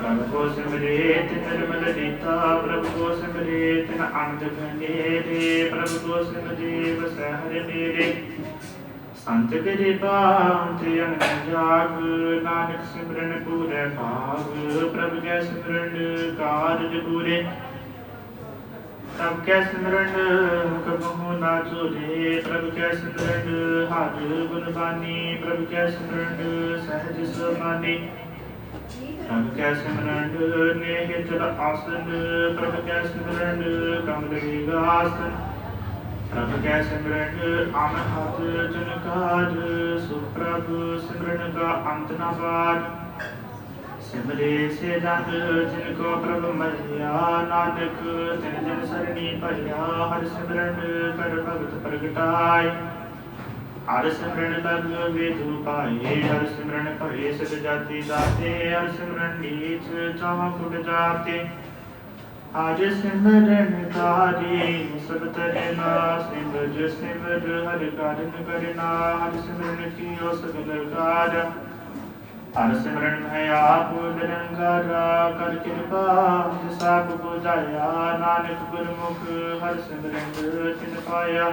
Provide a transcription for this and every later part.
ਪ੍ਰਭੂ ਕੋ ਸਿਮਰੇ ਨਿਰਮਲ ਰੀਤਾ ਪ੍ਰਭੂ ਕੋ ਸਿਮਰੇ ਤਿਨ ਅੰਧ ਗੰਡੇਰੇ ਪ੍ਰਭੂ ਕੋ ਸਿਮਰੇ ਵਸੈ ਮੇਰੇ ਸੰਤ ਕਰੇ ਬਾਂਤੇ ਅਨ ਜਾਗ, ਨਾਨਕ ਸਿਮਰਨ ਪੂਰੇ ਭਾਗ, ਪ੍ਰਭੂ ਕੈ ਸਿਮਰਨ ਕਾਰਜ ਪੂਰੇ। ਪ੍ਰਭ ਕੈ ਸਿਮਰਨ ਕਬਹੁ ਨਾ ਚੋਰੇ, ਪ੍ਰਭ ਕੈ ਸਿਮਰਨ ਹਰ ਗੁਣ ਪ੍ਰਭ ਕੈ ਸਿਮਰਨ ਸਹਿਜ ਸਮਾਨੀ ਪ੍ਰਭ ਕੈ ਸਿਮਰਨ ਨੇਹ ਚਲ ਆਸਨ ਪ੍ਰਭ ਕੈ ਸਿਮਰਨ ਕਮਲ ਵਿਗਾਸਨ ਪ੍ਰਭ ਕੈ ਸਿਮਰਨ ਅਨ ਹੱਥ ਜਨ ਕਾਜ ਸੁਖ ਸਿਮਰਨ ਕਾ ਅੰਤ ਨਾ ਬਾਜ ਸਿਮਰੇ ਸੇ ਜਨ ਜਿਨ ਕੋ ਪ੍ਰਭ ਮਰਿਆ ਨਾਨਕ ਤਿਨ ਜਨ ਸਰਣੀ ਭਰਿਆ ਹਰ ਸਿਮਰਨ ਕਰ ਭਗਤ ਪ੍ਰਗਟਾਇ ਹਰਿ ਸਿਮਰਨ ਲਗ ਵੇਦੂ ਪਾਏ ਹਰਿ ਸਿਮਰਨ ਭਰੇ ਸਿਧ ਜਾਤੀ ਦਾਤੇ ਹਰਿ ਸਿਮਰਨ ਨੀਚ ਚਾਹ ਕੁਟ ਜਾਤੇ। ਹਰਿ ਸਿਮਰਨ ਕਾਰੀ, ਸਭ ਤਰਨਾ ਸਿਮਰ ਸਿਮਰ, ਹਰਿ ਕਾਰਨ ਕਰਨਾ, ਹਰਿ ਸਿਮਰਨ ਕੀਓ ਸਗਲ ਕਾਜ ਹਰਿ ਸਿਮਰਨ ਹੈ ਆਪ ਨਿਰੰਕਾਰ ਕਰ ਕਿਰਪਾ ਸਭ ਬੁਝਾਇਆ, ਨਾਨਕ ਗੁਰਮੁਖ, ਹਰ ਸਿਮਰਨ ਤਿਨ ਪਾਇਆ।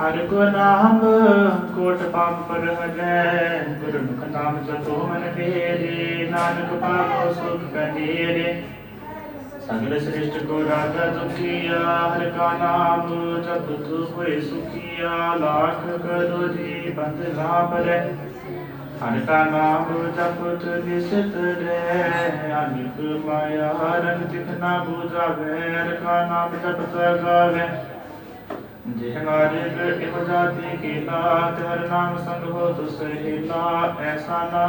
ہر کو نام کوٹ پاپ پر ہجے گرمکھ نام جتو من بیری نانک پاپ سکھ کنیرے سگل سرشٹ کو راجا دکھیا ہر کا نام جب تو ہوئے سکھیا لاکھ کرو جی بند نہ پرے বুঝা পুতুলি সিতরে আমি ঘুমায়া لا تیرے نام سنگ ہو ایسا نہ